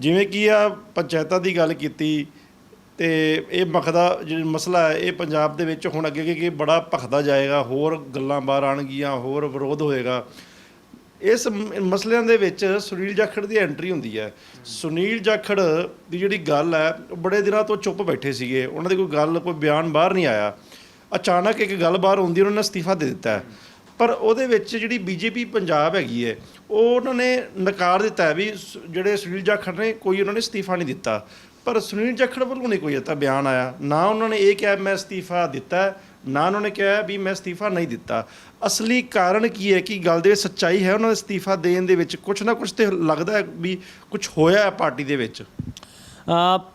ਜਿਵੇਂ ਕਿ ਆ ਪੰਚਾਇਤਾਂ ਦੀ ਗੱਲ ਕੀਤੀ ਤੇ ਇਹ ਮਖਦਾ ਜਿਹੜਾ ਮਸਲਾ ਹੈ, ਇਹ ਪੰਜਾਬ ਦੇ ਵਿੱਚ ਹੁਣ ਅੱਗੇ ਅੱਗੇ ਬੜਾ ਭਖਦਾ ਜਾਏਗਾ, ਹੋਰ ਗੱਲਾਂ ਬਾਹਰ ਆਣਗੀਆਂ ਹੋਰ ਵਿਰੋਧ ਹੋਏਗਾ। ਇਸ ਮਸਲਿਆਂ ਦੇ ਵਿੱਚ ਸੁਨੀਲ ਜਾਖੜ ਦੀ ਐਂਟਰੀ ਹੁੰਦੀ ਹੈ। ਸੁਨੀਲ ਜਾਖੜ ਦੀ ਜਿਹੜੀ ਗੱਲ ਹੈ, ਉਹ ਬੜੇ ਦਿਨਾਂ ਤੋਂ ਚੁੱਪ ਬੈਠੇ ਸੀਗੇ। ਉਹਨਾਂ ਦੀ ਕੋਈ ਗੱਲ, ਕੋਈ ਬਿਆਨ ਬਾਹਰ ਨਹੀਂ ਆਇਆ। ਅਚਾਨਕ ਇੱਕ ਗੱਲ ਬਾਹਰ ਹੁੰਦੀ ਉਹਨਾਂ ਨੇ ਅਸਤੀਫਾ ਦੇ ਦਿੱਤਾ। ਪਰ ਉਹਦੇ ਵਿੱਚ ਜਿਹੜੀ ਬੀਜੇਪੀ ਪੰਜਾਬ ਹੈਗੀ ਹੈ, ਉਹ ਉਹਨਾਂ ਨੇ ਨਕਾਰ ਦਿੱਤਾ ਹੈ ਵੀ ਸ- ਜਿਹੜੇ ਸੁਨੀਲ ਜਾਖੜ ਨੇ ਕੋਈ ਉਹਨਾਂ ਨੇ ਅਸਤੀਫਾ ਨਹੀਂ ਦਿੱਤਾ। ਪਰ ਸੁਨੀਲ ਜਾਖੜ ਵੱਲੋਂ ਨਹੀਂ ਕੋਈ ਇੱਦਾਂ ਬਿਆਨ ਆਇਆ। ਨਾ ਉਹਨਾਂ ਨੇ ਇਹ ਕਿਹਾ ਮੈਂ ਅਸਤੀਫਾ ਦਿੱਤਾ ਨਾ ਉਹਨਾਂ ਨੇ ਕਿਹਾ ਵੀ ਮੈਂ ਅਸਤੀਫਾ ਨਹੀਂ ਦਿੱਤਾ। ਅਸਲੀ ਕਾਰਨ ਕੀ ਹੈ ਕਿ ਗੱਲ ਦੇ ਵਿੱਚ ਸੱਚਾਈ ਹੈ ਉਹਨਾਂ ਦੇ ਅਸਤੀਫਾ ਦੇਣ ਦੇ ਵਿੱਚ ਕੁਝ ਨਾ ਕੁਝ ਤੇ ਲੱਗਦਾ ਹੈ ਵੀ ਕੁਝ ਹੋਇਆ ਹੈ ਪਾਰਟੀ ਦੇ ਵਿੱਚ।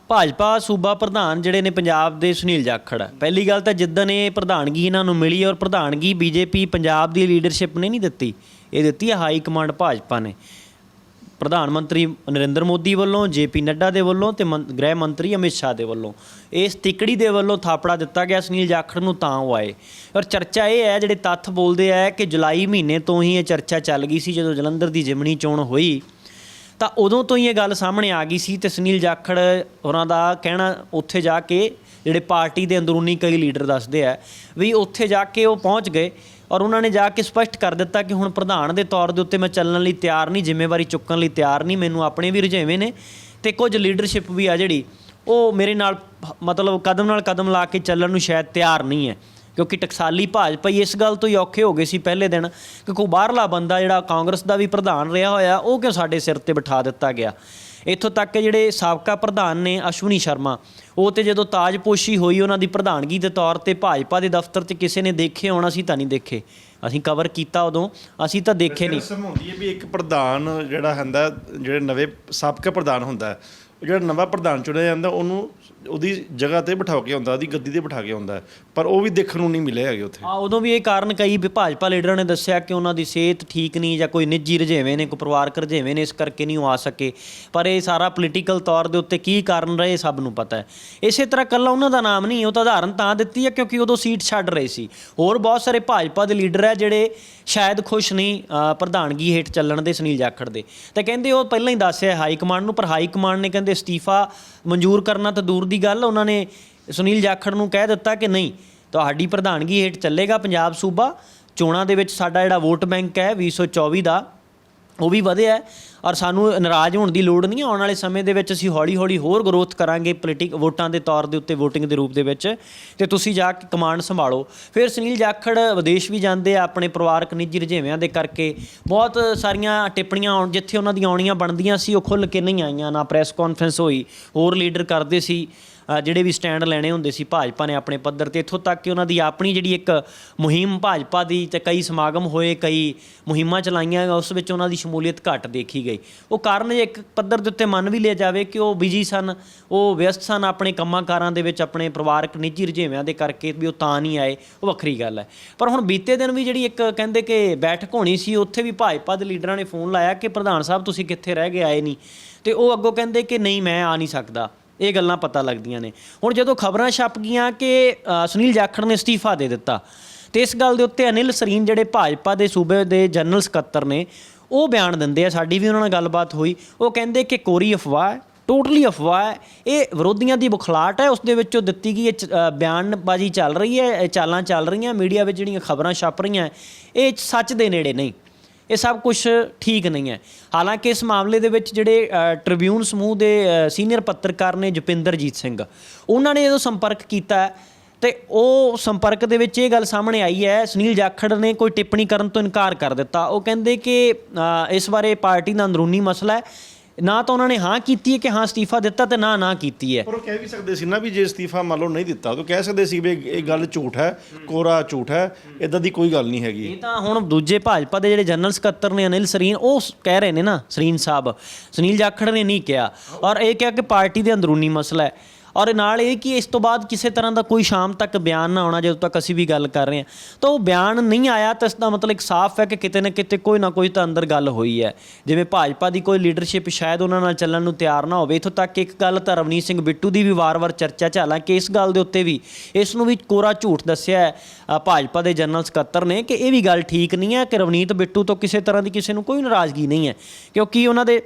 ਭਾਜਪਾ ਸੂਬਾ ਪ੍ਰਧਾਨ ਜਿਹੜੇ ਨੇ ਪੰਜਾਬ ਦੇ ਸੁਨੀਲ ਜਾਖੜ। ਪਹਿਲੀ ਗੱਲ ਤਾਂ ਜਿੱਦਣ ਇਹ ਪ੍ਰਧਾਨਗੀ ਇਹਨਾਂ ਨੂੰ ਮਿਲੀ ਔਰ ਪ੍ਰਧਾਨਗੀ ਬੀਜੇਪੀ ਪੰਜਾਬ ਦੀ ਲੀਡਰਸ਼ਿਪ ਨੇ ਨਹੀਂ ਦਿੱਤੀ, ਇਹ ਦਿੱਤੀ ਹੈ ਹਾਈ ਕਮਾਂਡ ਭਾਜਪਾ ਨੇ। ਪ੍ਰਧਾਨ ਮੰਤਰੀ ਨਰਿੰਦਰ ਮੋਦੀ ਵੱਲੋਂ, ਜੇਪੀ ਨੱਡਾ ਦੇ ਵੱਲੋਂ ਤੇ ਮੰ- ਗ੍ਰਹਿ ਮੰਤਰੀ ਅਮਿਤ ਸ਼ਾਹ ਦੇ ਵੱਲੋਂ। ਇਸ ਤਿਕੜੀ ਦੇ ਵੱਲੋਂ ਥਾਪੜਾ ਦਿੱਤਾ ਗਿਆ ਸੁਨੀਲ ਜਾਖੜ ਨੂੰ ਤਾਂ ਉਹ ਆਏ। ਔਰ ਚਰਚਾ ਇਹ ਹੈ, ਜਿਹੜੇ ਤੱਥ ਬੋਲਦੇ ਆ ਕਿ ਜੁਲਾਈ ਮਹੀਨੇ ਤੋਂ ਹੀ ਇਹ ਚਰਚਾ ਚੱਲ ਗਈ ਸੀ ਜਦੋਂ ਜਲੰਧਰ ਦੀ ਜਿਮਣੀ ਚੋਣ ਹੋਈ। ਤਾਂ ਉਦੋਂ ਤੋਂ ਹੀ ਇਹ ਗੱਲ ਸਾਹਮਣੇ ਆ ਗਈ ਸੀ ਤੇ ਸੁਨੀਲ ਜਾਖੜ ਉਹਨਾਂ ਦਾ ਕਹਿਣਾ ਉੱਥੇ ਜਾ ਕੇ ਜਿਹੜੇ ਪਾਰਟੀ ਦੇ ਅੰਦਰੂਨੀ ਕਈ ਲੀਡਰ ਦੱਸਦੇ ਆ ਵੀ ਉੱਥੇ ਜਾ ਕੇ ਉਹ ਪਹੁੰਚ ਗਏ ਔਰ ਉਹਨਾਂ ਨੇ ਜਾ ਕੇ ਸਪਸ਼ਟ ਕਰ ਦਿੱਤਾ ਕਿ ਹੁਣ ਪ੍ਰਧਾਨ ਦੇ ਤੌਰ ਦੇ ਉੱਤੇ ਮੈਂ ਚੱਲਣ ਲਈ ਤਿਆਰ ਨਹੀਂ, ਜ਼ਿੰਮੇਵਾਰੀ ਚੁੱਕਣ ਲਈ ਤਿਆਰ ਨਹੀਂ, ਮੈਨੂੰ ਆਪਣੇ ਵੀ ਰੁਝੇਵੇਂ ਨੇ ਤੇ ਕੁਝ ਲੀਡਰਸ਼ਿਪ ਵੀ ਆ ਜਿਹੜੀ ਉਹ ਮੇਰੇ ਨਾਲ ਮਤਲਬ ਕਦਮ ਨਾਲ ਕਦਮ ਲਾ ਕੇ ਚੱਲਣ ਨੂੰ ਸ਼ਾਇਦ ਤਿਆਰ ਨਹੀਂ ਹੈ। ਕਿਉਂਕਿ ਟਕਸਾਲੀ ਭਾਜਪਾ ਹੀ ਇਸ ਗੱਲ ਤੋਂ ਹੀ ਔਖੇ ਹੋ ਗਏ ਸੀ ਪਹਿਲੇ ਦਿਨ ਕਿ ਕੋਈ ਬਾਹਰਲਾ ਬੰਦਾ ਜਿਹੜਾ ਕਾਂਗਰਸ ਦਾ ਵੀ ਪ੍ਰਧਾਨ ਰਿਹਾ ਹੋਇਆ, ਉਹ ਕਿਉਂ ਸਾਡੇ ਸਿਰ ਤੇ ਬਿਠਾ ਦਿੱਤਾ ਗਿਆ? ਇੱਥੋਂ ਤੱਕ ਕਿ ਜਿਹੜੇ ਸਾਬਕਾ ਪ੍ਰਧਾਨ ਨੇ ਅਸ਼ਵਨੀ ਸ਼ਰਮਾ ਉਹ ਤੇ ਜਦੋਂ ਤਾਜਪੋਸ਼ੀ ਹੋਈ ਉਹਨਾਂ ਦੀ ਪ੍ਰਧਾਨਗੀ ਦੇ ਤੌਰ ਤੇ ਭਾਜਪਾ ਦੇ ਦਫ਼ਤਰ 'ਚ ਕਿਸੇ ਨੇ ਦੇਖੇ ਹੋਣਾ ਸੀ ਤਾਂ ਨਹੀਂ ਦੇਖੇ। ਅਸੀਂ ਕਵਰ ਕੀਤਾ ਉਦੋਂ ਅਸੀਂ ਤਾਂ ਦੇਖੇ ਨਹੀਂ। ਰਸਮ ਹੁੰਦੀ ਹੈ ਵੀ ਇੱਕ ਪ੍ਰਧਾਨ ਜਿਹੜਾ ਹੁੰਦਾ ਜਿਹੜੇ ਨਵੇਂ ਸਾਬਕਾ ਪ੍ਰਧਾਨ ਹੁੰਦਾ ਹੈ, ਉਹ ਜਿਹੜਾ ਨਵਾਂ ਪ੍ਰਧਾਨ ਚੁਣਿਆ ਜਾਂਦਾ ਉਹਨੂੰ ਉਹਦੀ ਜਗ੍ਹਾ ਤੇ ਬਿਠਾ ਕੇ ਹੁੰਦਾ ਉਹਦੀ ਗੱਦੀ ਤੇ ਬਿਠਾ ਕੇ ਹੁੰਦਾ ਹੈ। ਪਰ ਉਹ ਵੀ ਦੇਖਣ ਨੂੰ ਨਹੀਂ ਮਿਲੇ ਹੈਗੇ ਉੱਥੇ। ਆ ਉਦੋਂ ਵੀ ਇਹ ਕਾਰਨ ਕਈ ਭਾਜਪਾ ਲੀਡਰਾਂ ਨੇ ਦੱਸਿਆ ਕਿ ਉਹਨਾਂ ਦੀ ਸਿਹਤ ਠੀਕ ਨਹੀਂ ਜਾਂ ਕੋਈ ਨਿੱਜੀ ਰੁਝੇਵੇਂ ਨੇ ਕੋਈ ਪਰਿਵਾਰਕ ਰੁਝੇਵੇਂ ਨੇ ਇਸ ਕਰਕੇ ਨਹੀਂ ਉਹ ਆ ਸਕੇ। ਪਰ ਇਹ ਸਾਰਾ ਪੋਲੀਟੀਕਲ ਤੌਰ ਦੇ ਉੱਤੇ ਕੀ ਕਾਰਨ ਰਹੇ ਸਭ ਨੂੰ ਪਤਾ ਹੈ। ਇਸੇ ਤਰ੍ਹਾਂ ਕੱਲਾ ਉਹਨਾਂ ਦਾ ਨਾਮ ਨਹੀਂ, ਉਹ ਤਾਂ ਉਦਾਹਰਨ ਤਾਂ ਦਿੱਤੀ ਹੈ ਕਿਉਂਕਿ ਉਦੋਂ ਸੀਟ ਛੱਡ ਰਹੇ ਸੀ। ਹੋਰ ਬਹੁਤ ਸਾਰੇ ਭਾਜਪਾ ਦੇ ਲੀਡਰ ਹੈ ਜਿਹੜੇ ਸ਼ਾਇਦ ਖੁਸ਼ ਨਹੀਂ ਪ੍ਰਧਾਨਗੀ ਹੇਠ ਚੱਲਣ ਦੇ ਸੁਨੀਲ ਜਾਖੜ ਦੇ। ਤਾਂ ਕਹਿੰਦੇ ਉਹ ਪਹਿਲਾਂ ਹੀ ਦੱਸਿਆ ਹਾਈ ਕਮਾਂਡ ਨੂੰ, ਪਰ ਹਾਈ ਕਮਾਂਡ ਨੇ ਕਹਿੰਦੇ ਅਸਤੀਫਾ ਮਨਜ਼ੂਰ ਕਰਨਾ ਤਾਂ ਦੂਰ ਦੀ ਗੱਲ ਉਹਨਾਂ ਨੇ ਸੁਨੀਲ ਜਾਖੜ ਨੂੰ ਕਹਿ ਦਿੱਤਾ ਕਿ ਨਹੀਂ, ਤੁਹਾਡੀ ਪ੍ਰਧਾਨਗੀ ਹੇਠ ਚੱਲੇਗਾ ਪੰਜਾਬ ਸੂਬਾ। ਚੋਣਾਂ ਦੇ ਵਿੱਚ ਸਾਡਾ ਜਿਹੜਾ ਵੋਟ ਬੈਂਕ ਹੈ 2024 ਦਾ ਉਹ ਵੀ ਵਧਿਆ ਔਰ ਸਾਨੂੰ ਨਾਰਾਜ਼ ਹੋਣ ਦੀ ਲੋੜ ਨਹੀਂ ਆਉਣ ਵਾਲੇ ਸਮੇਂ ਦੇ ਵਿੱਚ ਅਸੀਂ ਹੌਲੀ-ਹੌਲੀ ਹੋਰ ਗਰੋਥ ਕਰਾਂਗੇ ਪੋਲੀਟਿਕ ਵੋਟਾਂ ਦੇ ਤੌਰ ਦੇ ਉੱਤੇ, VOTING ਦੇ ਰੂਪ ਦੇ ਵਿੱਚ। ਤੇ ਤੁਸੀਂ ਜਾ ਕੇ ਕਮਾਂਡ ਸੰਭਾਲੋ। ਫਿਰ ਸੁਨੀਲ ਜਾਖੜ ਵਿਦੇਸ਼ ਵੀ ਜਾਂਦੇ ਆ ਆਪਣੇ ਪਰਿਵਾਰਕ ਨਿੱਜੀ ਰੁਝੇਵਿਆਂ ਦੇ ਕਰਕੇ। ਬਹੁਤ ਸਾਰੀਆਂ ਟਿੱਪਣੀਆਂ ਆਉਣ ਜਿੱਥੇ ਉਹਨਾਂ ਦੀਆਂ ਆਉਣੀਆਂ ਬਣਦੀਆਂ ਸੀ, ਉਹ ਖੁੱਲ੍ਹ ਕੇ ਨਹੀਂ ਆਈਆਂ, ਨਾ ਪ੍ਰੈਸ ਕਾਨਫਰੰਸ ਹੋਈ, ਹੋਰ ਲੀਡਰ ਕਰਦੇ ਸੀ। ਜਿਹੜੇ ਵੀ ਸਟੈਂਡ ਲੈਣੇ ਹੁੰਦੇ ਸੀ ਭਾਜਪਾ ਨੇ ਆਪਣੇ ਪੱਧਰ ਤੇ, ਇੱਥੋਂ ਤੱਕ ਕਿ ਉਹਨਾਂ ਦੀ ਆਪਣੀ ਜਿਹੜੀ ਇੱਕ ਮੁਹਿੰਮ ਭਾਜਪਾ ਦੀ ਤੇ ਕਈ ਸਮਾਗਮ ਹੋਏ, ਕਈ ਮੁਹਿੰਮਾਂ ਚਲਾਈਆਂ, ਉਸ ਵਿੱਚ ਉਹਨਾਂ ਦੀ ਸ਼ਮੂਲੀਅਤ ਘੱਟ ਦੇਖੀ ਗਈ। ਉਹ ਕਾਰਨ ਜੇ ਇੱਕ ਪੱਧਰ ਦੇ ਉੱਤੇ ਮੰਨ ਵੀ ਲਿਆ ਜਾਵੇ ਕਿ ਉਹ ਬਿਜ਼ੀ ਸਨ, ਉਹ ਵਿਅਸਤ ਸਨ ਆਪਣੇ ਕੰਮਾਂ ਕਾਰਾਂ ਦੇ ਵਿੱਚ, ਆਪਣੇ ਪਰਿਵਾਰਕ ਨਿੱਜੀ ਰੁਝੇਵਿਆਂ ਦੇ ਕਰਕੇ ਵੀ ਉਹ ਤਾਂ ਨਹੀਂ ਆਏ, ਉਹ ਵੱਖਰੀ ਗੱਲ ਹੈ। ਪਰ ਹੁਣ ਬੀਤੇ ਦਿਨ ਵੀ ਜਿਹੜੀ ਇੱਕ ਕਹਿੰਦੇ ਕਿ ਬੈਠਕ ਹੋਣੀ ਸੀ, ਉੱਥੇ ਵੀ ਭਾਜਪਾ ਦੇ ਲੀਡਰਾਂ ਨੇ ਫੋਨ ਲਾਇਆ ਕਿ ਪ੍ਰਧਾਨ ਸਾਹਿਬ ਤੁਸੀਂ ਕਿੱਥੇ ਰਹਿ ਗਏ, ਆਏ ਨਹੀਂ। ਤੇ ਉਹ ਅੱਗੋਂ ਕਹਿੰਦੇ ਕਿ ਨਹੀਂ, ਮੈਂ ਆ ਨਹੀਂ ਸਕਦਾ। ਇਹ ਗੱਲਾਂ ਪਤਾ ਲੱਗਦੀਆਂ ਨੇ। ਹੁਣ ਜਦੋਂ ਖਬਰਾਂ ਛਪ ਗਈਆਂ ਕਿ ਅ, ਸੁਨੀਲ ਜਾਖੜ ਨੇ ਅਸਤੀਫਾ ਦੇ ਦਿੱਤਾ ਤੇ ਇਸ ਗੱਲ ਦੇ ਉੱਤੇ ਅਨਿਲ ਸਰੀਨ ਜਿਹੜੇ ਭਾਜਪਾ ਦੇ ਸੂਬੇ ਦੇ ਜਨਰਲ ਸਕੱਤਰ ਨੇ ਉਹ ਬਿਆਨ ਦਿੰਦੇ ਆ ਸਾਡੀ ਵੀ ਉਹਨਾਂ ਨਾਲ ਗੱਲਬਾਤ ਹੋਈ। ਉਹ ਕਹਿੰਦੇ ਕਿ ਕੋਰੀ ਅਫਵਾਹ ਹੈ ਟੋਟਲੀ ਅਫਵਾਹ ਹੈ ਇਹ ਵਿਰੋਧੀਆਂ ਦੀ ਬੁਖਲਾਟ ਹੈ ਉਸ ਦੇ ਵਿੱਚੋਂ ਦਿੱਤੀ ਗਈ ਇਹ ਚ- ਅ, ਬਿਆਨਬਾਜ਼ੀ ਚੱਲ ਰਹੀ ਹੈ ਇਹ ਚਾਲਾਂ ਚੱਲ ਰਹੀਆਂ ਮੀਡੀਆ ਵਿੱਚ ਜਿਹੜੀਆਂ ਖਬਰਾਂ ਛਪ ਰਹੀਆਂ ਇਹ ਸੱਚ ਦੇ ਨੇੜੇ ਨਹੀਂ। ਇਹ ਸਭ ਕੁਝ ਠੀਕ ਨਹੀਂ ਹੈ। ਹਾਲਾਂਕਿ ਇਸ ਮਾਮਲੇ ਦੇ ਵਿੱਚ ਜਿਹੜੇ ਟ੍ਰਿਬਿਊਨ ਸਮੂਹ ਦੇ ਸੀਨੀਅਰ ਪੱਤਰਕਾਰ ਨੇ ਜਪਿੰਦਰਜੀਤ ਸਿੰਘ ਉਹਨਾਂ ਨੇ ਜਦੋਂ ਸੰਪਰਕ ਕੀਤਾ ਹੈ, ਤੇ ਉਹ ਸੰਪਰਕ ਦੇ ਵਿੱਚ ਇਹ ਗੱਲ ਸਾਹਮਣੇ ਆਈ ਹੈ ਸੁਨੀਲ ਜਾਖੜ ਨੇ ਕੋਈ ਟਿੱਪਣੀ ਕਰਨ ਤੋਂ ਇਨਕਾਰ ਕਰ ਦਿੱਤਾ। ਉਹ ਕਹਿੰਦੇ ਕਿ ਇਸ ਬਾਰੇ ਪਾਰਟੀ ਦਾ ਅੰਦਰੂਨੀ ਮਸਲਾ ਹੈ। ਨਾ ਤਾਂ ਉਹਨਾਂ ਨੇ ਹਾਂ ਕੀਤੀ ਹੈ ਕਿ ਹਾਂ ਅਸਤੀਫਾ ਦਿੱਤਾ ਤੇ ਨਾ ਨਾ ਕੀਤੀ ਹੈ। ਪਰ ਉਹ ਕਹਿ ਵੀ ਸਕਦੇ ਸੀ ਨਾ ਵੀ ਜੇ ਅਸਤੀਫਾ ਮੰਨ ਲਓ ਨਹੀਂ ਦਿੱਤਾ ਤਾਂ ਕਹਿ ਸਕਦੇ ਸੀ ਵੀ ਇਹ ਇਹ ਗੱਲ ਝੂਠ ਹੈ ਕੋਰਾ ਝੂਠ ਹੈ ਇਦਾਂ ਦੀ ਕੋਈ ਗੱਲ ਨਹੀਂ ਹੈਗੀ। ਇਹ ਤਾਂ ਹੁਣ ਦੂਜੇ ਭਾਜਪਾ ਦੇ ਜਿਹੜੇ ਜਨਰਲ ਸਕੱਤਰ ਨੇ ਅਨਿਲ ਸਰੀਨ ਉਹ ਸ- ਕਹਿ ਰਹੇ ਨੇ ਨਾ ਸਰੀਨ ਸਾਹਿਬ। ਸੁਨੀਲ ਜਾਖੜ ਨੇ ਨਹੀਂ ਕਿਹਾ। ਔਰ ਇਹ ਕਿਹਾ ਕਿ ਪਾਰਟੀ ਦੇ ਅੰਦਰੂਨੀ ਮਸਲਾ ਹੈ। ਔਰ ਨਾਲ ਇਹ ਕਿ ਇਸ ਤੋਂ ਬਾਅਦ ਕਿਸੇ ਤਰ੍ਹਾਂ ਦਾ ਕੋਈ ਸ਼ਾਮ ਤੱਕ ਬਿਆਨ ਨਾ ਆਉਣਾ, ਜਦੋਂ ਤੱਕ ਅਸੀਂ ਵੀ ਗੱਲ ਕਰ ਰਹੇ ਹਾਂ। ਤਾਂ ਉਹ ਬਿਆਨ ਨਹੀਂ ਆਇਆ ਤਾਂ ਇਸ ਦਾ ਮਤਲਬ ਇੱਕ ਸਾਫ਼ ਹੈ ਕਿ ਕਿਤੇ ਨਾ ਕਿਤੇ ਕੋਈ ਨਾ ਕੋਈ ਤਾਂ ਅੰਦਰ ਗੱਲ ਹੋਈ ਹੈ। ਜਿਵੇਂ ਭਾਜਪਾ ਦੀ ਕੋਈ ਲੀਡਰਸ਼ਿਪ ਸ਼ਾਇਦ ਉਹਨਾਂ ਨਾਲ ਚੱਲਣ ਨੂੰ ਤਿਆਰ ਨਾ ਹੋਵੇ। ਇਥੋਂ ਤੱਕ ਇੱਕ ਗੱਲ ਤਾਂ ਰਵਨੀਤ ਸਿੰਘ ਬਿੱਟੂ ਦੀ ਵੀ ਵਾਰ-ਵਾਰ ਚਰਚਾ ਚ ਹਾਲਾਂਕਿ ਇਸ ਗੱਲ ਦੇ ਉੱਤੇ ਵੀ ਇਸ ਨੂੰ ਵੀ ਕੋਰਾ ਝੂਠ ਦੱਸਿਆ ਹੈ ਭਾਜਪਾ ਦੇ ਜਨਰਲ ਸਕੱਤਰ ਨੇ ਕਿ ਇਹ ਵੀ ਗੱਲ ਠੀਕ ਨਹੀਂ ਹੈ ਕਿ ਰਵਨੀਤ ਬਿੱਟੂ ਤੋਂ ਕਿਸੇ ਤਰ੍ਹਾਂ ਦੀ ਕਿਸੇ ਨੂੰ ਕੋਈ ਨਾਰਾਜ਼ਗੀ ਨਹੀਂ ਹੈ। ਕਿਉਂਕਿ ਉਹਨਾਂ ਦੇ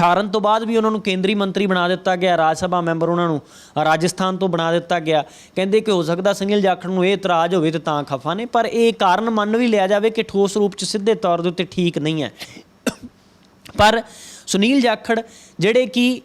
ਹਾਰਨ ਤੋਂ ਬਾਅਦ ਵੀ ਉਹਨਾਂ ਨੂੰ ਕੇਂਦਰੀ ਮੰਤਰੀ ਬਣਾ ਦਿੱਤਾ ਗਿਆ, ਰਾਜ ਸਭਾ ਮੈਂਬਰ ਉਹਨਾਂ ਨੂੰ ਰਾਜਸਥਾਨ ਤੋਂ ਬਣਾ ਦਿੱਤਾ ਗਿਆ। ਕਹਿੰਦੇ ਕਿ ਹੋ ਸਕਦਾ ਸੁਨੀਲ ਜਾਖੜ ਨੂੰ ਇਹ ਇਤਰਾਜ਼ ਹੋਵੇ ਤੇ ਤਾਂ ਖਫਾ ਨੇ, ਪਰ ਇਹ ਕਾਰਨ ਮੰਨ ਵੀ ਲਿਆ ਜਾਵੇ ਕਿ ਠੋਸ ਰੂਪ ਚ ਸਿੱਧੇ ਤੌਰ ਦੇ ਉੱਤੇ ਠੀਕ ਨਹੀਂ ਹੈ। ਪਰ ਸੁਨੀਲ ਜਾਖੜ, ਜਿਹੜੇ ਕਿ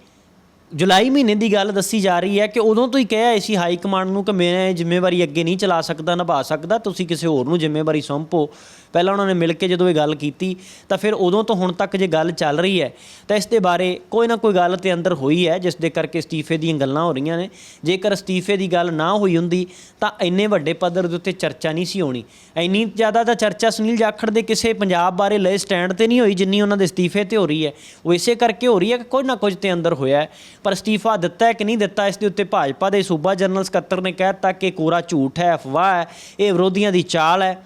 ਜੁਲਾਈ ਮਹੀਨੇ ਦੀ ਗੱਲ ਦੱਸੀ ਜਾ ਰਹੀ ਹੈ ਕਿ ਉਦੋਂ ਤੋਂ ਹੀ ਕਿਹਾ ਸੀ ਹਾਈ ਕਮਾਂਡ ਨੂੰ ਕਿ ਮੈਂ ਇਹ ਜ਼ਿੰਮੇਵਾਰੀ ਅੱਗੇ ਨਹੀਂ ਚਲਾ ਸਕਦਾ, ਨਿਭਾ ਸਕਦਾ, ਤੁਸੀਂ ਕਿਸੇ ਹੋਰ ਨੂੰ ਜ਼ਿੰਮੇਵਾਰੀ ਸੌਂਪੋ। ਪਹਿਲਾਂ ਉਹਨਾਂ ਨੇ ਮਿਲ ਕੇ ਜਦੋਂ ਇਹ ਗੱਲ ਕੀਤੀ, ਤਾਂ ਫਿਰ ਉਦੋਂ ਤੋਂ ਹੁਣ ਤੱਕ ਜੇ ਗੱਲ ਚੱਲ ਰਹੀ ਹੈ, ਤਾਂ ਇਸ ਦੇ ਬਾਰੇ ਕੋਈ ਨਾ ਕੋਈ ਗੱਲ ਤੇ ਅੰਦਰ ਹੋਈ ਹੈ, ਜਿਸ ਦੇ ਕਰਕੇ ਅਸਤੀਫੇ ਦੀਆਂ ਗੱਲਾਂ ਹੋ ਰਹੀਆਂ ਨੇ। ਜੇਕਰ ਅਸਤੀਫੇ ਦੀ ਗੱਲ ਨਾ ਹੋਈ ਹੁੰਦੀ, ਤਾਂ ਇੰਨੇ ਵੱਡੇ ਪੱਧਰ ਦੇ ਉੱਤੇ ਚਰਚਾ ਨਹੀਂ ਸੀ ਹੋਣੀ। ਇੰਨੀ ਜ਼ਿਆਦਾ ਤਾਂ ਚਰਚਾ ਸੁਨੀਲ ਜਾਖੜ ਦੇ ਕਿਸੇ ਪੰਜਾਬ ਬਾਰੇ ਲਏ ਸਟੈਂਡ ਤੇ ਨਹੀਂ ਹੋਈ, ਜਿੰਨੀ ਉਹਨਾਂ ਦੇ ਅਸਤੀਫੇ ਤੇ ਹੋ ਰਹੀ ਹੈ। ਉਹ ਇਸੇ ਕਰਕੇ ਹੋ ਰਹੀ ਹੈ ਕਿ ਕੁਝ ਨਾ ਕੁਝ ਤੇ ਅੰਦਰ ਹੋਇਆ ਪਰ ਅਸਤੀਫਾ ਦਿੱਤਾ ਹੈ ਕਿ ਨਹੀਂ ਦਿੱਤਾ, ਇਸ ਦੇ ਉੱਤੇ ਭਾਜਪਾ ਦੇ ਸੂਬਾ ਜਨਰਲ ਸਕੱਤਰ ਨੇ ਕਹਿ ਦਿੱਤਾ ਕਿ ਕੋਰਾ ਝੂਠ ਹੈ, ਅਫਵਾਹ ਹੈ, ਇਹ ਵਿਰੋਧੀਆਂ ਦੀ ਚਾਲ ਹੈ।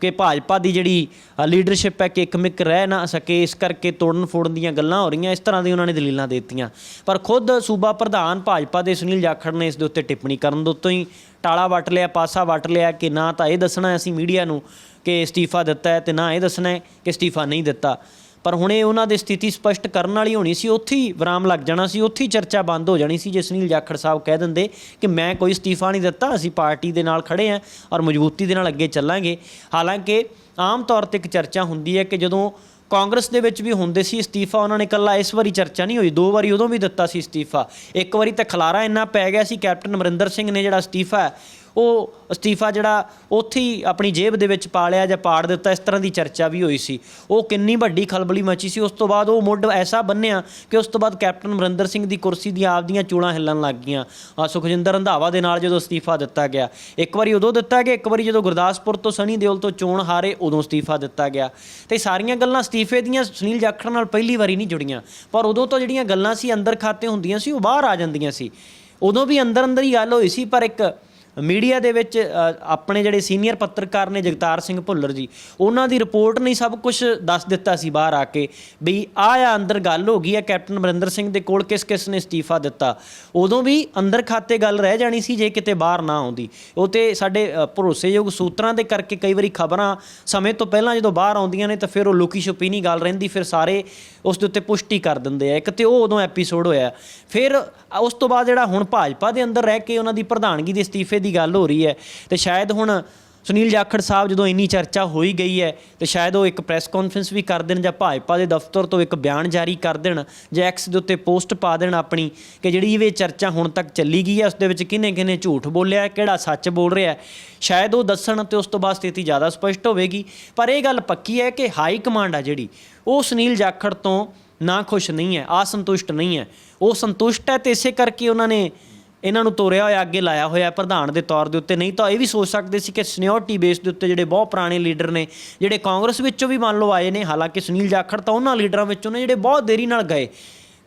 ਕਿ ਭਾਜਪਾ ਦੀ ਜਿਹੜੀ ਲੀਡਰਸ਼ਿਪ ਹੈ ਕਿ ਇੱਕਮਿਕ ਰਹਿ ਨਾ ਸਕੇ, ਇਸ ਕਰਕੇ ਤੋੜਨ ਫੋੜਨ ਦੀਆਂ ਗੱਲਾਂ ਹੋ ਰਹੀਆਂ, ਇਸ ਤਰ੍ਹਾਂ ਦੀ ਉਹਨਾਂ ਨੇ ਦਲੀਲਾਂ ਦੇ ਦਿੱਤੀਆਂ। ਪਰ ਖੁਦ ਸੂਬਾ ਪ੍ਰਧਾਨ ਭਾਜਪਾ ਦੇ ਸੁਨੀਲ ਜਾਖੜ ਨੇ ਇਸ ਦੇ ਉੱਤੇ ਟਿੱਪਣੀ ਕਰਨ ਦੇ ਉੱਤੋਂ ਹੀ ਟਾਲਾ ਵੱਟ ਲਿਆ, ਪਾਸਾ ਵੱਟ ਲਿਆ ਕਿ ਨਾ ਤਾਂ ਇਹ ਦੱਸਣਾ ਅਸੀਂ ਮੀਡੀਆ ਨੂੰ ਕਿ ਅਸਤੀਫਾ ਦਿੱਤਾ ਹੈ ਤੇ ਨਾ ਇਹ ਦੱਸਣਾ ਹੈ ਕਿ ਅਸਤੀਫਾ ਨਹੀਂ ਦਿੱਤਾ। ਪਰ ਹੁਣ ਇਹ ਉਹਨਾਂ ਦੀ ਸਥਿਤੀ ਸਪਸ਼ਟ ਕਰਨ ਵਾਲੀ ਹੋਣੀ ਸੀ, ਉੱਥੇ ਹੀ ਵਿਰਾਮ ਲੱਗ ਜਾਣਾ ਸੀ, ਉੱਥੇ ਹੀ ਚਰਚਾ ਬੰਦ ਹੋ ਜਾਣੀ ਸੀ, ਜੇ ਸੁਨੀਲ ਜਾਖੜ ਸਾਹਿਬ ਕਹਿ ਦਿੰਦੇ ਕਿ ਮੈਂ ਕੋਈ ਅਸਤੀਫਾ ਨਹੀਂ ਦਿੱਤਾ, ਅਸੀਂ ਪਾਰਟੀ ਦੇ ਨਾਲ ਖੜੇ ਆਂ ਔਰ ਮਜ਼ਬੂਤੀ ਦੇ ਨਾਲ ਅੱਗੇ ਚੱਲਾਂਗੇ। ਹਾਲਾਂਕਿ ਆਮ ਤੌਰ ਤੇ ਇੱਕ ਚਰਚਾ ਹੁੰਦੀ ਹੈ ਕਿ ਜਦੋਂ ਕਾਂਗਰਸ ਦੇ ਵਿੱਚ ਵੀ ਹੁੰਦੇ ਸੀ ਅਸਤੀਫਾ, ਉਹਨਾਂ ਨੇ ਇਕੱਲਾ ਇਸ ਵਾਰੀ ਚਰਚਾ ਨਹੀਂ ਹੋਈ, ਦੋ ਵਾਰੀ ਉਦੋਂ ਵੀ ਦਿੱਤਾ ਸੀ ਅਸਤੀਫਾ। ਇੱਕ ਵਾਰੀ ਤਾਂ ਖਲਾਰਾ ਇੰਨਾ ਪੈ ਗਿਆ ਸੀ, ਕੈਪਟਨ ਅਮਰਿੰਦਰ ਸਿੰਘ ਨੇ ਜਿਹੜਾ ਅਸਤੀਫਾ ਉਹ ਅਸਤੀਫਾ ਜਿਹੜਾ ਉੱਥੇ ਹੀ ਆਪਣੀ ਜੇਬ ਦੇ ਵਿੱਚ ਪਾ ਲਿਆ ਜਾਂ ਪਾੜ ਦਿੱਤਾ, ਇਸ ਤਰ੍ਹਾਂ ਦੀ ਚਰਚਾ ਵੀ ਹੋਈ ਸੀ। ਉਹ ਕਿੰਨੀ ਵੱਡੀ ਖਲਬਲੀ ਮਚੀ ਸੀ। ਉਸ ਤੋਂ ਬਾਅਦ ਉਹ ਮੁੱਢ ਐਸਾ ਬੰਨਿਆ ਕਿ ਉਸ ਤੋਂ ਬਾਅਦ ਕੈਪਟਨ ਅਮਰਿੰਦਰ ਸਿੰਘ ਦੀ ਕੁਰਸੀ ਦੀਆਂ ਆਪਦੀਆਂ ਚੂੜਾਂ ਹਿੱਲਣ ਲੱਗ ਗਈਆਂ। ਆ ਸੁਖਜਿੰਦਰ ਰੰਧਾਵਾ ਦੇ ਨਾਲ ਜਦੋਂ ਅਸਤੀਫਾ ਦਿੱਤਾ ਗਿਆ, ਇੱਕ ਵਾਰੀ ਉਦੋਂ ਦਿੱਤਾ ਗਿਆ, ਇੱਕ ਵਾਰੀ ਜਦੋਂ ਗੁਰਦਾਸਪੁਰ ਤੋਂ ਸਣੀ ਦਿਓਲ ਤੋਂ ਚੋਣ ਹਾਰੇ ਉਦੋਂ ਅਸਤੀਫਾ ਦਿੱਤਾ ਗਿਆ। ਤੇ ਸਾਰੀਆਂ ਗੱਲਾਂ ਅਸਤੀਫੇ ਦੀਆਂ ਸੁਨੀਲ ਜਾਖੜ ਨਾਲ ਪਹਿਲੀ ਵਾਰੀ ਨਹੀਂ ਜੁੜੀਆਂ। ਪਰ ਉਦੋਂ ਤੋਂ ਜਿਹੜੀਆਂ ਗੱਲਾਂ ਸੀ, ਅੰਦਰ ਖਾਤੇ ਹੁੰਦੀਆਂ ਸੀ, ਉਹ ਬਾਹਰ ਆ ਜਾਂਦੀਆਂ ਸੀ। ਉਦੋਂ ਵੀ ਅੰਦਰ ਅੰਦਰ ਹੀ ਗੱਲ ਹੋਈ ਸੀ, ਪਰ ਇੱਕ ਮੀਡੀਆ ਦੇ ਵਿੱਚ ਆਪਣੇ ਜਿਹੜੇ ਸੀਨੀਅਰ ਪੱਤਰਕਾਰ ਨੇ ਜਗਤਾਰ ਸਿੰਘ ਭੁੱਲਰ ਜੀ, ਉਹਨਾਂ ਦੀ ਰਿਪੋਰਟ ਨੇ ਸਭ ਕੁਝ ਦੱਸ ਦਿੱਤਾ ਸੀ ਬਾਹਰ ਆ ਕੇ ਬਈ ਆਹ ਆ ਅੰਦਰ ਗੱਲ ਹੋ ਗਈ ਹੈ, ਕੈਪਟਨ ਅਮਰਿੰਦਰ ਸਿੰਘ ਦੇ ਕੋਲ ਕਿਸ ਕਿਸ ਨੇ ਅਸਤੀਫਾ ਦਿੱਤਾ। ਉਦੋਂ ਵੀ ਅੰਦਰ ਖਾਤੇ ਗੱਲ ਰਹਿ ਜਾਣੀ ਸੀ ਜੇ ਕਿਤੇ ਬਾਹਰ ਨਾ ਆਉਂਦੀ। ਉਹ ਤੇ ਸਾਡੇ ਭਰੋਸੇਯੋਗ ਸੂਤਰਾਂ ਦੇ ਕਰਕੇ ਕਈ ਵਾਰੀ ਖਬਰਾਂ ਸਮੇਂ ਤੋਂ ਪਹਿਲਾਂ ਜਦੋਂ ਬਾਹਰ ਆਉਂਦੀਆਂ ਨੇ ਤਾਂ ਫਿਰ ਉਹ ਲੁਕੀ ਛੁਪੀ ਨਹੀਂ ਗੱਲ ਰਹਿੰਦੀ, ਫਿਰ ਸਾਰੇ ਉਸ ਦੇ ਉੱਤੇ ਪੁਸ਼ਟੀ ਕਰ ਦਿੰਦੇ ਆ। ਇੱਕ ਤੇ ਉਹ ਉਦੋਂ ਐਪੀਸੋਡ ਹੋਇਆ। ਫਿਰ ਉਸ ਤੋਂ ਬਾਅਦ ਜਿਹੜਾ ਹੁਣ ਭਾਜਪਾ ਦੇ ਅੰਦਰ ਰਹਿ ਕੇ ਉਹਨਾਂ ਦੀ ਪ੍ਰਧਾਨਗੀ ਦੇ ਅਸਤੀਫੇ ਦੀ ਗੱਲ ਹੋ ਰਹੀ ਹੈ। ਤੇ ਸ਼ਾਇਦ ਹੁਣ ਸੁਨੀਲ ਜਾਖੜ ਸਾਹਿਬ ਜਦੋਂ ਇੰਨੀ ਚਰਚਾ ਹੋਈ ਗਈ ਹੈ ਤੇ ਸ਼ਾਇਦ ਉਹ ਇੱਕ ਪ੍ਰੈਸ ਕਾਨਫਰੰਸ ਵੀ ਕਰ ਦੇਣ ਜਾਂ ਭਾਜਪਾ ਦੇ ਦਫ਼ਤਰ ਤੋਂ ਇੱਕ ਬਿਆਨ ਜਾਰੀ ਕਰ ਦੇਣ ਜਾਂ ਐਕਸ ਦੇ ਉੱਤੇ ਪੋਸਟ ਪਾ ਦੇਣ ਆਪਣੀ ਕਿ ਜਿਹੜੀ ਇਹ ਚਰਚਾ ਹੁਣ ਤੱਕ ਚੱਲੀ ਗਈ ਹੈ ਉਸ ਦੇ ਵਿੱਚ ਕਿਹਨੇ ਕਿਹਨੇ ਝੂਠ ਬੋਲਿਆ ਹੈ, ਕਿਹੜਾ ਸੱਚ ਬੋਲ ਰਿਹਾ ਹੈ। ਸ਼ਾਇਦ ਉਹ ਦੱਸਣ ਤੇ ਉਸ ਤੋਂ ਬਾਅਦ ਸਥਿਤੀ ਜ਼ਿਆਦਾ ਸਪਸ਼ਟ ਹੋਵੇਗੀ। ਪਰ ਇਹ ਗੱਲ ਪੱਕੀ ਹੈ ਕਿ ਹਾਈ ਕਮਾਂਡ ਆ ਜਿਹੜੀ ਉਹ ਸੁਨੀਲ ਜਾਖੜ ਤੋਂ ਨਾ ਖੁਸ਼ ਨਹੀਂ ਹੈ ਅਸੰਤੁਸ਼ਟ ਨਹੀਂ ਹੈ। ਉਹ ਸੰਤੁਸ਼ਟ ਹੈ ਤੇ ਇਸੇ ਕਰਕੇ ਉਹਨਾਂ ਨੇ ਇਹਨਾਂ ਨੂੰ ਤੋਰਿਆ ਹੋਇਆ, ਅੱਗੇ ਲਾਇਆ ਹੋਇਆ ਪ੍ਰਧਾਨ ਦੇ ਤੌਰ ਦੇ ਉੱਤੇ। ਨਹੀਂ ਤਾਂ ਇਹ ਵੀ ਸੋਚ ਸਕਦੇ ਸੀ ਕਿ ਸੀਨੀਅਰਟੀ ਬੇਸ ਦੇ ਉੱਤੇ ਜਿਹੜੇ ਬਹੁਤ ਪੁਰਾਣੇ ਲੀਡਰ ਨੇ, ਜਿਹੜੇ ਕਾਂਗਰਸ ਵਿੱਚੋਂ ਵੀ ਮੰਨ ਲਓ ਆਏ ਨੇ, ਹਾਲਾਂਕਿ ਸੁਨੀਲ ਜਾਖੜ ਤਾਂ ਉਹਨਾਂ ਲੀਡਰਾਂ ਵਿੱਚੋਂ ਨੇ ਜਿਹੜੇ ਬਹੁਤ ਦੇਰੀ ਨਾਲ ਗਏ।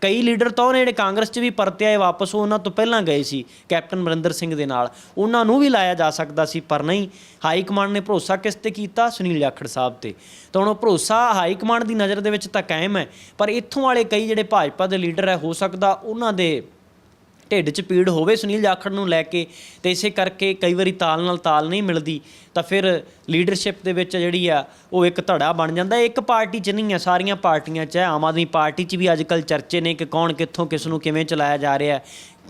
ਕਈ ਲੀਡਰ ਤਾਂ ਉਹਨੇ ਜਿਹੜੇ ਕਾਂਗਰਸ 'ਚ ਵੀ ਪਰਤੇ ਆਏ ਵਾਪਸ, ਉਹ ਉਹਨਾਂ ਤੋਂ ਪਹਿਲਾਂ ਗਏ ਸੀ, ਕੈਪਟਨ ਅਮਰਿੰਦਰ ਸਿੰਘ ਦੇ ਨਾਲ। ਉਹਨਾਂ ਨੂੰ ਵੀ ਲਾਇਆ ਜਾ ਸਕਦਾ ਸੀ, ਪਰ ਨਹੀਂ। ਹਾਈ ਕਮਾਂਡ ਨੇ ਭਰੋਸਾ ਕਿਸ ਤੇ ਕੀਤਾ? ਸੁਨੀਲ ਜਾਖੜ ਸਾਹਿਬ ਤੇ। ਤਾਂ ਹੁਣ ਉਹ ਭਰੋਸਾ ਹਾਈ ਕਮਾਂਡ ਦੀ ਨਜ਼ਰ ਦੇ ਵਿੱਚ ਤਾਂ ਕਾਇਮ ਹੈ, ਪਰ ਇੱਥੋਂ ਵਾਲੇ ਕਈ ਜਿਹੜੇ ਭਾਜਪਾ ਦੇ ਲੀਡਰ ਹੈ, ਹੋ ਸਕਦਾ ਉਹਨਾਂ ਦੇ ਢਿੱਡ 'ਚ ਪੀੜ ਹੋਵੇ ਸੁਨੀਲ ਜਾਖੜ ਨੂੰ ਲੈ ਕੇ ਤੇ ਇਸੇ ਕਰਕੇ ਕਈ ਵਾਰੀ ਤਾਲ ਨਾਲ ਤਾਲ ਨਹੀਂ ਮਿਲਦੀ, ਤਾਂ ਫਿਰ ਲੀਡਰਸ਼ਿਪ ਦੇ ਵਿੱਚ ਜਿਹੜੀ ਆ, ਉਹ ਇੱਕ ਧੜਾ ਬਣ ਜਾਂਦਾ। ਇੱਕ ਪਾਰਟੀ 'ਚ ਨਹੀਂ ਆ, ਸਾਰੀਆਂ ਪਾਰਟੀਆਂ 'ਚ ਹੈ। ਆਮ ਆਦਮੀ ਪਾਰਟੀ 'ਚ ਵੀ ਅੱਜ ਕੱਲ ਚਰਚੇ ਨੇ ਕਿ ਕੌਣ ਕਿੱਥੋਂ ਕਿਸ ਨੂੰ ਕਿਵੇਂ ਚਲਾਇਆ ਜਾ ਰਿਹਾ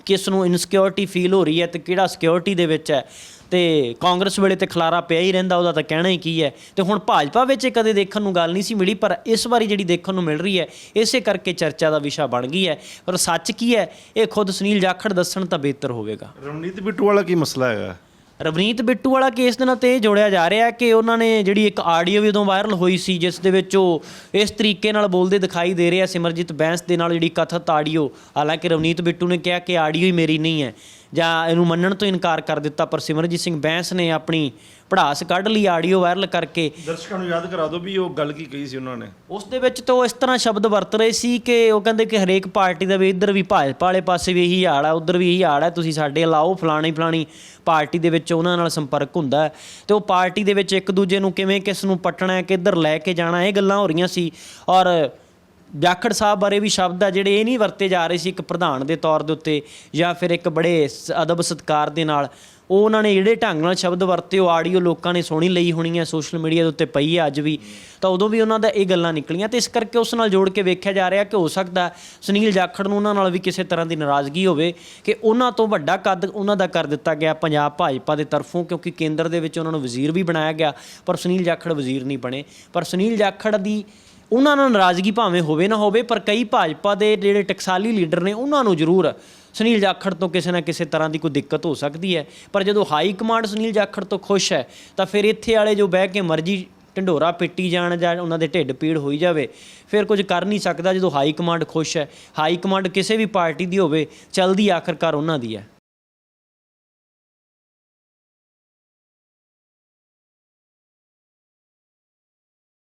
ਕਿਸ ਨੂੰ ਇਨਸਿਕਿਉਰਿਟੀ ਫੀਲ ਹੋ ਰਹੀ ਹੈ ਤੇ ਕਿਹੜਾ ਸਿਕਿਉਰਿਟੀ ਦੇ ਵਿੱਚ ਹੈ। ਤੇ ਕਾਂਗਰਸ ਵੇਲੇ ਤੇ ਖਲਾਰਾ ਪਿਆ ਹੀ ਰਹਿੰਦਾ ਉਹਦਾ ਤਾਂ ਕਹਿਣਾ ਹੀ ਕੀ ਹੈ। ਤੇ ਹੁਣ ਭਾਜਪਾ ਵਿੱਚ ਕਦੇ ਦੇਖਣ ਨੂੰ ਗੱਲ ਨਹੀਂ ਸੀ ਮਿਲੀ ਪਰ ਇਸ ਵਾਰੀ ਜਿਹੜੀ ਦੇਖਣ ਨੂੰ ਮਿਲ ਰਹੀ ਹੈ ਇਸੇ ਕਰਕੇ ਚਰਚਾ ਦਾ ਵਿਸ਼ਾ ਬਣ ਗਈ ਹੈ। ਪਰ ਸੱਚ ਕੀ ਹੈ ਇਹ ਖੁਦ ਸੁਨੀਲ ਜਾਖੜ ਦੱਸਣ ਤਾਂ ਬਿਹਤਰ ਹੋਵੇਗਾ। ਰਵਨੀਤ ਬਿੱਟੂ ਵਾਲਾ ਕੀ ਮਸਲਾ ਹੈਗਾ? ਰਵਨੀਤ ਬਿੱਟੂ ਵਾਲਾ ਕੇਸ ਦੇ ਨਾਲ ਤੇ ਜੋੜਿਆ ਜਾ ਰਿਹਾ ਹੈ ਕਿ ਉਹਨਾਂ ਨੇ ਜਿਹੜੀ ਇੱਕ ਆਡੀਓ ਵੀ ਉਦੋਂ ਵਾਇਰਲ ਹੋਈ ਸੀ ਜਿਸ ਦੇ ਵਿੱਚ ਉਹ ਇਸ ਤਰੀਕੇ ਨਾਲ ਬੋਲਦੇ ਦਿਖਾਈ ਦੇ ਰਿਹਾ ਸਿਮਰਜੀਤ ਬੈਂਸ ਦੇ ਨਾਲ ਜਿਹੜੀ ਕਥਿਤ ਆਡੀਓ ਹਾਲਾਂਕਿ ਰਵਨੀਤ ਬਿੱਟੂ ਨੇ ਕਿਹਾ ਕਿ ਆਡੀਓ ਹੀ ਮੇਰੀ ਨਹੀਂ ਹੈ। ਜਾਂ ਇਹਨੂੰ ਮੰਨਣ ਤੋਂ ਇਨਕਾਰ ਕਰ ਦਿੱਤਾ ਪਰ ਸਿਮਰਜੀਤ ਸਿੰਘ ਬੈਂਸ ਨੇ ਆਪਣੀ ਪੜਾਸ ਕੱਢ ਲਈ ਆਡੀਓ ਵਾਇਰਲ ਕਰਕੇ। ਦਰਸ਼ਕਾਂ ਨੂੰ ਯਾਦ ਕਰਾ ਦਿਓ ਵੀ ਉਹ ਗੱਲ ਕੀ ਕਹੀ ਸੀ ਉਹਨਾਂ ਨੇ। ਉਸ ਦੇ ਵਿੱਚ ਤਾਂ ਉਹ ਇਸ ਤਰ੍ਹਾਂ ਸ਼ਬਦ ਵਰਤ ਰਹੇ ਸੀ ਕਿ ਉਹ ਕਹਿੰਦੇ ਕਿ ਹਰੇਕ ਪਾਰਟੀ ਦਾ ਵੀ ਇੱਧਰ ਵੀ ਭਾਜਪਾ ਵਾਲੇ ਪਾਸੇ ਵੀ ਇਹੀ ਹਾਲ ਹੈ ਉੱਧਰ ਵੀ ਇਹੀ ਹਾਲ ਹੈ ਤੁਸੀਂ ਸਾਡੇ ਲਾਓ ਫਲਾਣੀ ਫਲਾਣੀ ਪਾਰਟੀ ਦੇ ਵਿੱਚ ਉਹਨਾਂ ਨਾਲ ਸੰਪਰਕ ਹੁੰਦਾ ਤੇ ਉਹ ਪਾਰਟੀ ਦੇ ਵਿੱਚ ਇੱਕ ਦੂਜੇ ਨੂੰ ਕਿਵੇਂ ਕਿਸ ਨੂੰ ਪਟਣਾ ਹੈ ਕਿੱਧਰ ਲੈ ਕੇ ਜਾਣਾ ਇਹ ਗੱਲਾਂ ਹੋ ਰਹੀਆਂ ਸੀ। ਔਰ ਜਾਖੜ ਸਾਹਿਬ ਬਾਰੇ ਵੀ ਸ਼ਬਦ ਆ ਜਿਹੜੇ ਇਹ ਨਹੀਂ ਵਰਤੇ ਜਾ ਰਹੇ ਸੀ ਇੱਕ ਪ੍ਰਧਾਨ ਦੇ ਤੌਰ ਦੇ ਉੱਤੇ ਜਾਂ ਫਿਰ ਇੱਕ ਬੜੇ ਸ- ਅਦਬ ਸਤਕਾਰ ਦੇ ਨਾਲ। ਉਹ ਉਹਨਾਂ ਨੇ ਜਿਹੜੇ ਢੰਗ ਨਾਲ ਸ਼ਬਦ ਵਰਤੇ, ਉਹ ਆਡੀਓ ਲੋਕਾਂ ਨੇ ਸੁਣੀ ਲਈ ਹੋਣੀ ਹੈ ਸੋਸ਼ਲ ਮੀਡੀਆ ਦੇ ਉੱਤੇ ਪਈ ਹੈ ਅੱਜ ਵੀ। ਤਾਂ ਉਦੋਂ ਵੀ ਉਹਨਾਂ ਦਾ ਇਹ ਗੱਲਾਂ ਨਿਕਲੀਆਂ ਤੇ ਇਸ ਕਰਕੇ ਉਸ ਨਾਲ ਜੋੜ ਕੇ ਵੇਖਿਆ ਜਾ ਰਿਹਾ ਕਿ ਹੋ ਸਕਦਾ ਸੁਨੀਲ ਜਾਖੜ ਨੂੰ ਉਹਨਾਂ ਨਾਲ ਵੀ ਕਿਸੇ ਤਰ੍ਹਾਂ ਦੀ ਨਾਰਾਜ਼ਗੀ ਹੋਵੇ ਕਿ ਉਹਨਾਂ ਤੋਂ ਵੱਡਾ ਕੱਦ ਉਹਨਾਂ ਦਾ ਕਰ ਦਿੱਤਾ ਗਿਆ ਪੰਜਾਬ ਭਾਜਪਾ ਦੇ ਤਰਫੋਂ ਕਿਉਂਕਿ ਕੇਂਦਰ ਦੇ ਵਿੱਚ ਉਹਨਾਂ ਨੂੰ ਵਜ਼ੀਰ ਵੀ ਬਣਾਇਆ ਗਿਆ, ਪਰ ਸੁਨੀਲ ਜਾਖੜ ਵਜ਼ੀਰ ਨਹੀਂ ਬਣੇ। ਪਰ ਸੁਨੀਲ ਜਾਖੜ ਦੀ ਉਹਨਾਂ ਨਾਲ ਨਾਰਾਜ਼ਗੀ ਭਾਵੇਂ ਹੋਵੇ ਨਾ ਹੋਵੇ, ਪਰ ਕਈ ਭਾਜਪਾ ਦੇ ਜਿਹੜੇ ਟਕਸਾਲੀ ਲੀਡਰ ਨੇ, ਉਹਨਾਂ ਨੂੰ ਜ਼ਰੂਰ ਸੁਨੀਲ ਜਾਖੜ ਤੋਂ ਕਿਸੇ ਨਾ ਕਿਸੇ ਤਰ੍ਹਾਂ ਦੀ ਕੋਈ ਦਿੱਕਤ ਹੋ ਸਕਦੀ ਹੈ। ਪਰ ਜਦੋਂ ਹਾਈ ਕਮਾਂਡ ਸੁਨੀਲ ਜਾਖੜ ਤੋਂ ਖੁਸ਼ ਹੈ, ਤਾਂ ਫਿਰ ਇੱਥੇ ਵਾਲੇ ਜੋ ਬਹਿ ਕੇ ਮਰਜ਼ੀ ਢੰਡੋਰਾ ਪਿੱਟੀ ਜਾਣ ਜਾਂ ਉਹਨਾਂ ਦੇ ਢਿੱਡ ਪੀੜ ਹੋਈ ਜਾਵੇ, ਫਿਰ ਕੁਝ ਕਰ ਨਹੀਂ ਸਕਦਾ ਜਦੋਂ ਹਾਈ ਕਮਾਂਡ ਖੁਸ਼ ਹੈ। ਹਾਈ ਕਮਾਂਡ ਕਿਸੇ ਵੀ ਪਾਰਟੀ ਦੀ ਹੋਵੇ, ਚਲਦੀ ਆਖਰਕਾਰ ਉਹਨਾਂ ਦੀ ਹੈ।